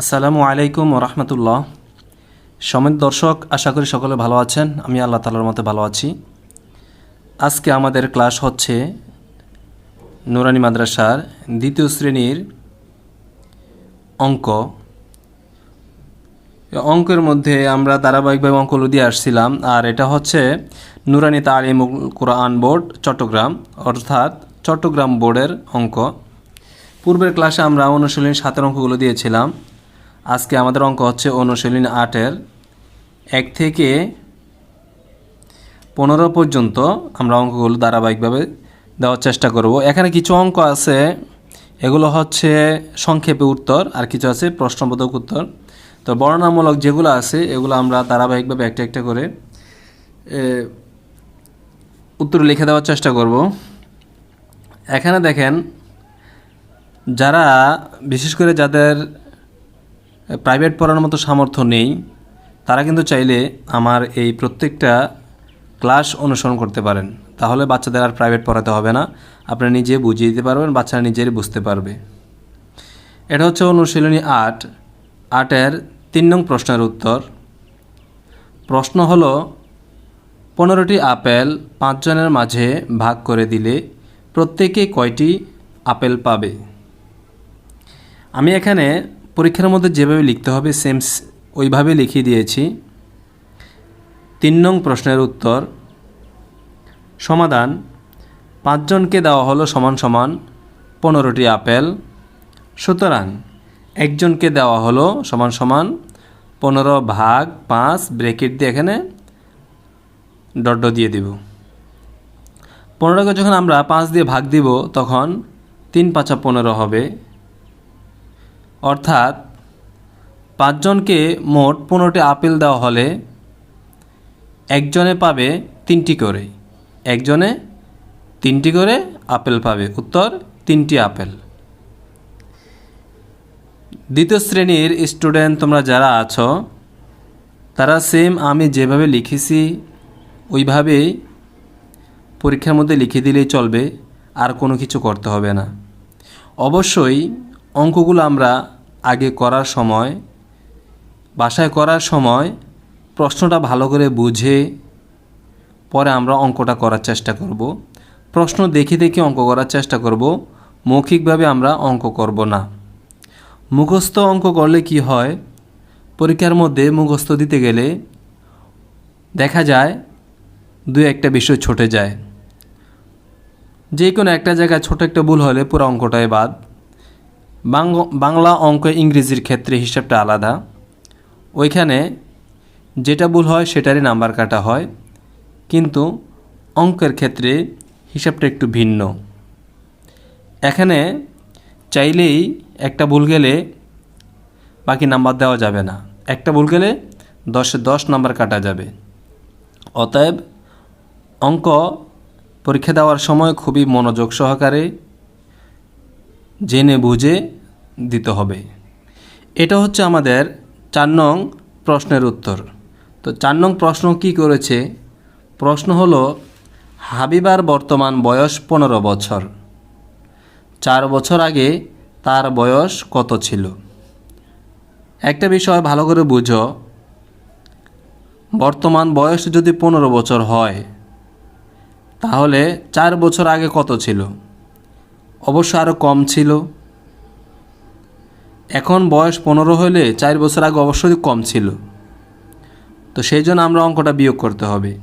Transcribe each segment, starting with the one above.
আসসালামু আলাইকুম রহমতুল্লাহ। সমিত দর্শক, আশা করি সকলে ভালো আছেন। আমি আল্লাহ তালার মতে ভালো আছি। আজকে আমাদের ক্লাস হচ্ছে নুরানি মাদ্রাসার দ্বিতীয় শ্রেণির অঙ্ক। অঙ্কের মধ্যে আমরা ধারাবাহিকভাবে অঙ্কগুলো দিয়ে আসছিলাম, আর এটা হচ্ছে নুরানি তালিম কোরআন বোর্ড, চট্টগ্রাম, অর্থাৎ চট্টগ্রাম বোর্ডের অঙ্ক। পূর্বের ক্লাসে আমরা অনুশীলনী সাতের অঙ্কগুলো দিয়েছিলাম। আজকে আমাদের অঙ্ক হচ্ছে অনুশীলনী আটের এক থেকে পনেরো পর্যন্ত আমরা অঙ্কগুলো ধারাবাহিকভাবে দেওয়ার চেষ্টা করব। এখানে কিছু অঙ্ক আছে, এগুলো হচ্ছে সংক্ষেপে উত্তর আর কিছু আছে প্রশ্নবোধক উত্তর। তো বর্ণনামূলক যেগুলো আছে, এগুলো আমরা ধারাবাহিকভাবে একটা একটা করে উত্তর লিখে দেওয়ার চেষ্টা করব। এখানে দেখেন, যারা, বিশেষ করে যাদের প্রাইভেট পড়ানোর মতো সামর্থ্য নেই। তারা কিন্তু চাইলে আমার এই প্রত্যেকটা ক্লাস অনুসরণ করতে পারেন। তাহলে বাচ্চাদের আর প্রাইভেট পড়াতে হবে না। আপনারা নিজে বুঝিয়ে দিতে পারবেন, বাচ্চারা নিজেরই বুঝতে পারবে। এটা হচ্ছে অনুশীলনী আট। আটের তিন নং প্রশ্নের উত্তর। প্রশ্ন হল, পনেরোটি আপেল পাঁচজনের মাঝে ভাগ করে দিলে প্রত্যেকে কয়টি আপেল পাবে? আমি এখানে পরীক্ষার মধ্যে যেভাবে লিখতে হবে সেম ওইভাবে লিখিয়ে দিয়েছি। তিন নং প্রশ্নের উত্তর, সমাধান, পাঁচজনকে দেওয়া হলো সমান সমান পনেরোটি আপেল, সুতরাং একজনকে দেওয়া হলো সমান সমান পনেরো ভাগ পাঁচ ব্রেকেট দিয়ে এখানে ডট দিয়ে দিব। পনেরোকে যখন আমরা পাঁচ দিয়ে ভাগ দিব, তখন তিন পাঁচা পনেরো হবে। অর্থাৎ পাঁচজনকে মোট পনেরোটি আপেল দেওয়া হলে একজনে পাবে তিনটি করে। একজনে তিনটি করে আপেল পাবে। উত্তর, তিনটি আপেল। দ্বিতীয় শ্রেণির স্টুডেন্ট তোমরা যারা আছো, তারা সেম আমি যেভাবে লিখেছি ওইভাবেই পরীক্ষার মধ্যে লিখে দিলেই চলবে, আর কোনো কিছু করতে হবে না। অবশ্যই অঙ্কগুলো আমরা আগে করার সময়, বাসায় করার সময় প্রশ্নটা ভালো করে বুঝে পরে আমরা অঙ্কটা করার চেষ্টা করব। প্রশ্ন দেখে দেখে অঙ্ক করার চেষ্টা করব, মৌখিকভাবে আমরা অঙ্ক করব না। মুখস্থ অঙ্ক করলে কি হয়? পরীক্ষার মধ্যে মুখস্থ দিতে গেলে দেখা যায় দু একটা বিষয় ছুটে যায়। যে কোনো একটা জায়গায় ছোট একটা ভুল হলে পুরো অঙ্কটাই বাদ। বাংলা অঙ্ক ইংরেজির ক্ষেত্রে হিসাবটা আলাদা। ওইখানে যেটা ভুল হয় সেটারই নাম্বার কাটা হয়। কিন্তু অঙ্কের ক্ষেত্রে হিসাবটা একটু ভিন্ন। এখানে চাইলেই একটা ভুল গেলে বাকি নাম্বার দেওয়া যাবে না। একটা ভুল গেলে দশে দশ নাম্বার কাটা যাবে। অতএব অঙ্ক পরীক্ষা দেওয়ার সময় খুবই মনোযোগ সহকারে জেনে বুঝে দিতে হবে। এটা হচ্ছে আমাদের চার নং প্রশ্নের উত্তর। তো চার নং প্রশ্ন কি করেছে? প্রশ্ন হলো, হাবিবার বর্তমান বয়স পনেরো বছর। চার বছর আগে তার বয়স কত ছিল? একটা বিষয় ভালো করে বুঝো। বর্তমান বয়স যদি পনেরো বছর হয়, তাহলে চার বছর আগে কত ছিল? অবশ্য আরও কম ছিল। এখন বয়স পনেরো হলে চার বছর আগে অবশ্যই কম ছিল। তো সেই জন্য আমরা অঙ্কটা বিয়োগ করতে হবে।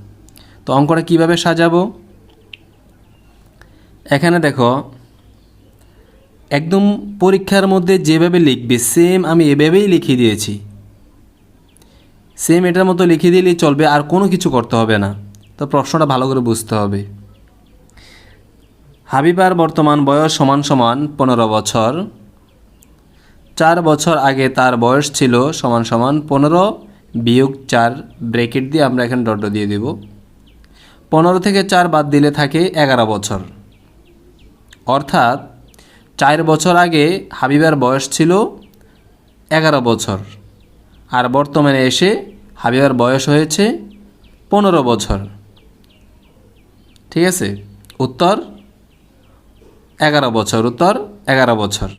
তো অঙ্কটা কীভাবে সাজাবো? এখানে দেখো, একদম পরীক্ষার মধ্যে যেভাবে লিখবে সেম আমি এভাবেই লিখিয়ে দিয়েছি। সেম এটার মতো লিখে দিলেই চলবে, আর কোনো কিছু করতে হবে না। তো প্রশ্নটা ভালো করে বুঝতে হবে। হাবিবার বর্তমান বয়স সমান সমান পনেরো বছর। চার বছর আগে তার বয়স ছিল সমান সমান পনেরো বিয়োগ চার ব্রেকেট দিয়ে আমরা এখানে ডট দিয়ে দেব। পনেরো থেকে চার বাদ দিলে থাকে এগারো বছর। অর্থাৎ চার বছর আগে হাবিবার বয়স ছিল এগারো বছর আর বর্তমানে এসে হাবিবার বয়স হয়েছে পনেরো বছর। ঠিক আছে? উত্তর? এগারো বছর উত্তর এগারো বছর।